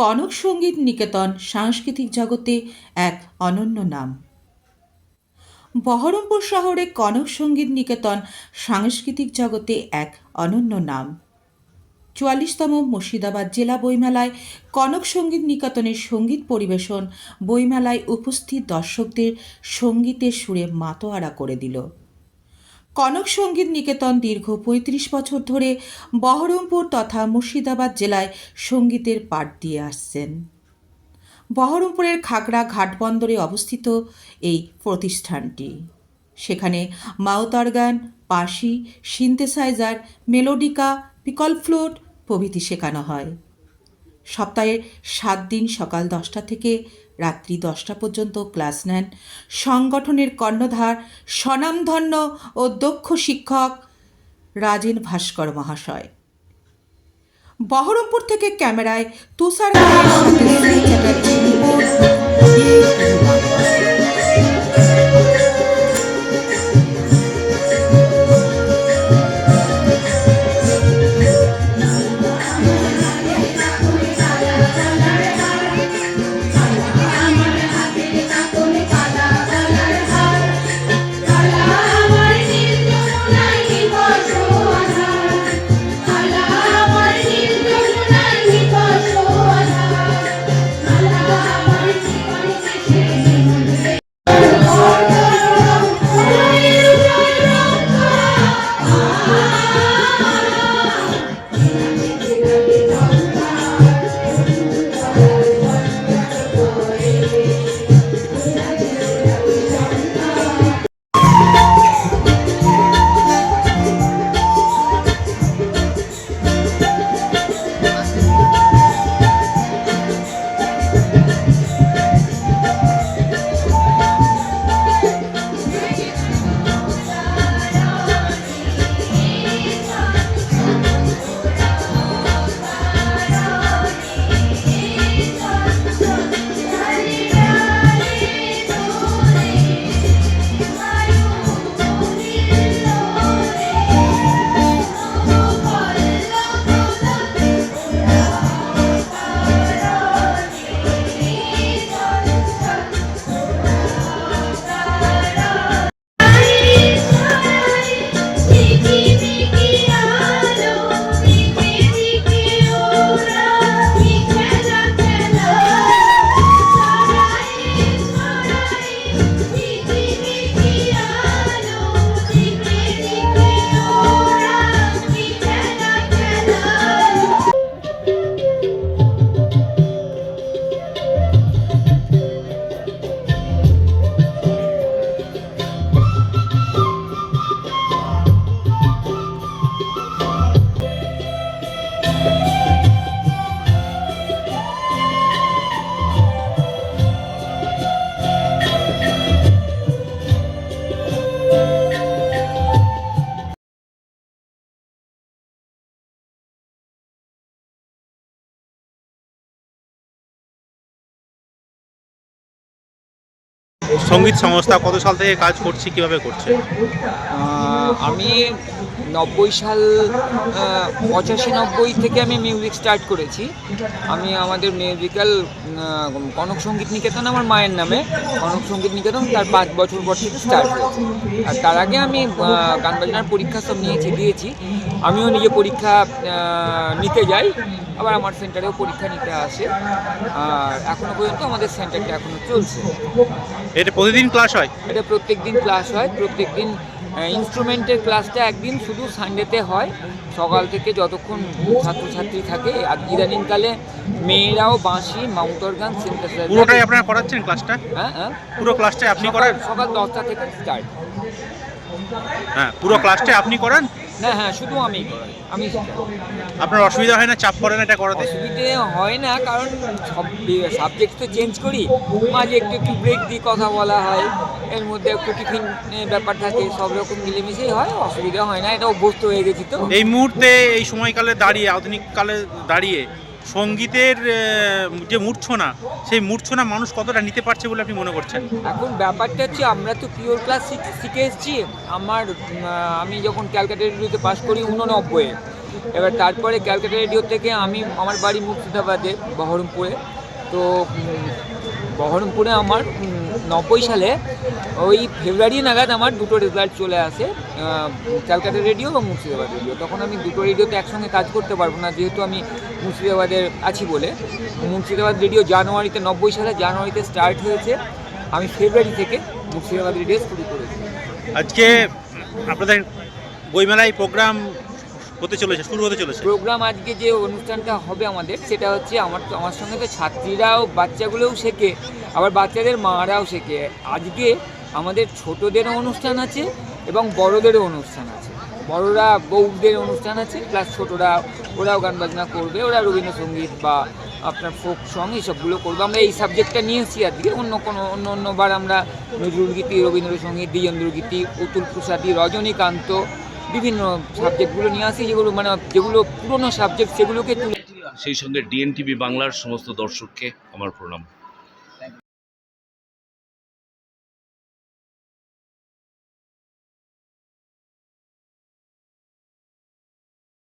কনক সংগীত নিকেতন সাংস্কৃতিক জগতে এক অনন্য নাম। বহরমপুর শহরে কনক সংগীত নিকেতন সাংস্কৃতিক জগতে এক অনন্য নাম। চুয়াল্লিশতম মুর্শিদাবাদ জেলা বইমেলায় কনক সংগীত নিকেতনের সংগীত পরিবেশন বইমেলায় উপস্থিত দর্শকদের সঙ্গীতের সুরে মাতোয়ারা করে দিল। কনক সংগীত নিকেতন দীর্ঘ পঁয়ত্রিশ বছর ধরে বহরমপুর তথা মুর্শিদাবাদ জেলায় সঙ্গীতের পাঠ দিয়ে আসছেন। বহরমপুরের খাগড়া ঘাটবন্দরে অবস্থিত এই প্রতিষ্ঠানটি। সেখানে মাউতার গান পাশি সিনথেসাইজার, মেলোডিকা, পিকল ফ্লুট প্রভৃতি শেখানো হয়। সপ্তাহে সাত দিন সকাল দশটা থেকে রাত্রি দশটা পর্যন্ত ক্লাস নেন। সংগঠনের কর্ণধার, স্বনামধন্য ও দক্ষ শিক্ষক রাজেন ভাস্কর মহাশয়। বহরমপুর থেকে ক্যামেরায় তুষার সংগীত সংস্থা কত সাল থেকে কাজ করছি, কীভাবে করছে? আমি নব্বই সাল পঁচাশি নব্বই থেকে আমি মিউজিক স্টার্ট করেছি। আমি আমাদের মিউজিক্যাল কনক সংগীত নিকেতন আমার মায়ের নামে, কনক সংগীত নিকেতন তার পাঁচ বছর পর থেকে স্টার্ট হয়েছে। আর তার আগে আমি গান বাজনার পরীক্ষা সব নিয়েছি, দিয়েছি। আমিও নিজে পরীক্ষা নিতে যাই। আবার আমার সেন্টারেও পরীক্ষা নিতে আসে। আর এখনও পর্যন্ত আমাদের সেন্টারটা এখনও চলছে। এটা প্রতিদিন ক্লাস হয়? এটা প্রত্যেক দিন ক্লাস হয়। প্রত্যেক দিন ইনস্ট্রুমেন্টের ক্লাসটা একদিন শুধু সানডেতে হয়। সকাল থেকে যতক্ষণ ছাত্রছাত্রী থাকে আর ইদানিংকালে মেয়েরাও বাঁশি মাউন্ট অর্গান পুরোটাই আপনারা করাচ্ছেন ক্লাসটা হ্যাঁ হ্যাঁ। পুরো ক্লাসটা আপনি করান? সকাল দশটা থেকে স্টার্ট হ্যাঁ পুরো ক্লাসটা আপনি করান? না হ্যাঁ শুধু আমি। আমি আপনার অসুবিধা হয় না? চাপ পড়ে না এটা করাতে? অসুবিধে হয় না কারণ সব সাবজেক্ট তো চেঞ্জ করি। মাঝে একটু একটু ব্রেক দিয়ে কথা বলা হয়। এর মধ্যে একটু টিফিন ব্যাপার থাকে সব রকম মিলেমিশেই হয় অসুবিধা হয় না এটা অভ্যস্ত হয়ে গেছি তো। এই মুহূর্তে এই সময়কালে দাঁড়িয়ে আধুনিক কালে দাঁড়িয়ে সঙ্গীতের যে মূর্ছনা, সেই মূর্ছনা মানুষ কতটা নিতে পারছে বলে আপনি মনে করছেন? এখন ব্যাপারটা হচ্ছে আমরা তো পিওর ক্লাস শিখে এসেছি। আমার আমি যখন ক্যালকাটা রেডিওতে পাশ করি উননব্বইয়ে এবার তারপরে ক্যালকাটা রেডিও থেকে আমি, আমার বাড়ি মুর্শিদাবাদে, বহরমপুরে। তো বহরমপুরে আমার নব্বই সালে ওই ফেব্রুয়ারি নাগাদ আমার দুটো রেজাল্ট চলে আসে ক্যালকাটা রেডিও এবং মুর্শিদাবাদ রেডিও তখন আমি দুটো রেডিওতে একসঙ্গে কাজ করতে পারব না, যেহেতু আমি মুর্শিদাবাদের আছি বলে। মুর্শিদাবাদ রেডিও জানুয়ারিতে, নব্বই সালে জানুয়ারিতে স্টার্ট হয়েছে। আমি ফেব্রুয়ারি থেকে মুর্শিদাবাদ রেডিও শুরু করেছি। আজকে আপনাদের বইমেলায় প্রোগ্রাম হতে চলেছে, শুরু হতে চলেছে। প্রোগ্রাম আজকে যে অনুষ্ঠানটা হবে আমাদের, সেটা হচ্ছে আমার আমার সঙ্গে তো ছাত্রীরাও, বাচ্চাগুলোও শেখে, আবার বাচ্চাদের মারাও শেখে। আজকে আমাদের ছোটদেরও অনুষ্ঠান আছে এবং বড়দেরও অনুষ্ঠান আছে। বড়রা বউদের অনুষ্ঠান আছে প্লাস ছোটরা, ওরাও গান বাজনা করবে, ওরা রবীন্দ্রসঙ্গীত বা আপনার ফোক সং এইসবগুলো করবে। আমরা এই সাবজেক্টটা নিয়েছি আজকে, অন্য কোনো, অন্য, অন্যবার আমরা নজরুল গীতি, রবীন্দ্রসঙ্গীত, দ্বিজেন্দ্র গীতি, অতুল প্রসাদী, রজনীকান্ত বিভিন্ন সাবজেক্টগুলো নিয়ে আসি, যেগুলো মানে যেগুলো পুরনো সাবজেক্ট সেগুলোকে তুলে সেই সঙ্গে ডিএনটিভি বাংলার সমস্ত দর্শককে আমার প্রণাম।